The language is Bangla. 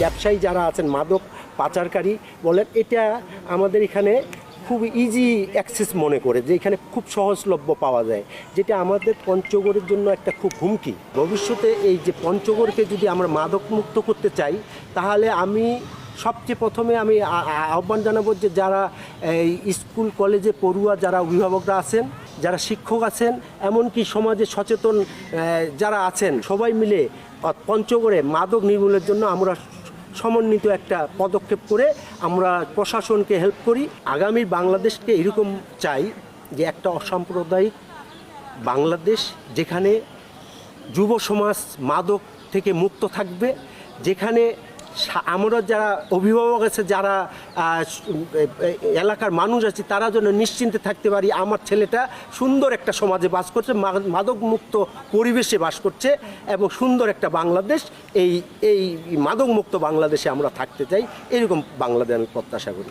ব্যবসায়ী যারা আছেন, মাদক পাচারকারী বলেন, এটা আমাদের এখানে খুব ইজি অ্যাক্সেস মনে করে, যে এখানে খুব সহজলভ্য পাওয়া যায়। যেটা আমাদের পঞ্চগড়ের জন্য একটা খুব হুমকি। ভবিষ্যতে এই যে পঞ্চগড়কে যদি আমরা মাদক মুক্ত করতে চাই, তাহলে আমি সবচেয়ে প্রথমে আমি আহ্বান জানাব যে যারা এই স্কুল, কলেজে পড়ুয়া, যারা অভিভাবকরা আছেন, যারা শিক্ষক আছেন, এমনকি সমাজে সচেতন যারা আছেন, সবাই মিলে পঞ্চগড়ে মাদক নির্মূলের জন্য আমরা সমন্বিত একটা পদক্ষেপ করে আমরা প্রশাসনকে হেল্প করি। আগামী বাংলাদেশকে এরকম চাই যে একটা অসাম্প্রদায়িক বাংলাদেশ যেখানে যুব সমাজ মাদক থেকে মুক্ত থাকবে, যেখানে আমরা যারা অভিভাবক আছে, যারা এলাকার মানুষ আছে, তারা যেন নিশ্চিন্তে থাকতে পারি, আমার ছেলেটা সুন্দর একটা সমাজে বাস করছে মাদক মুক্ত পরিবেশে বাস করছে এবং সুন্দর একটা বাংলাদেশ, এই এই মাদক মুক্ত বাংলাদেশে আমরা থাকতে চাই, এরকম বাংলাদেশ আমি প্রত্যাশা করি।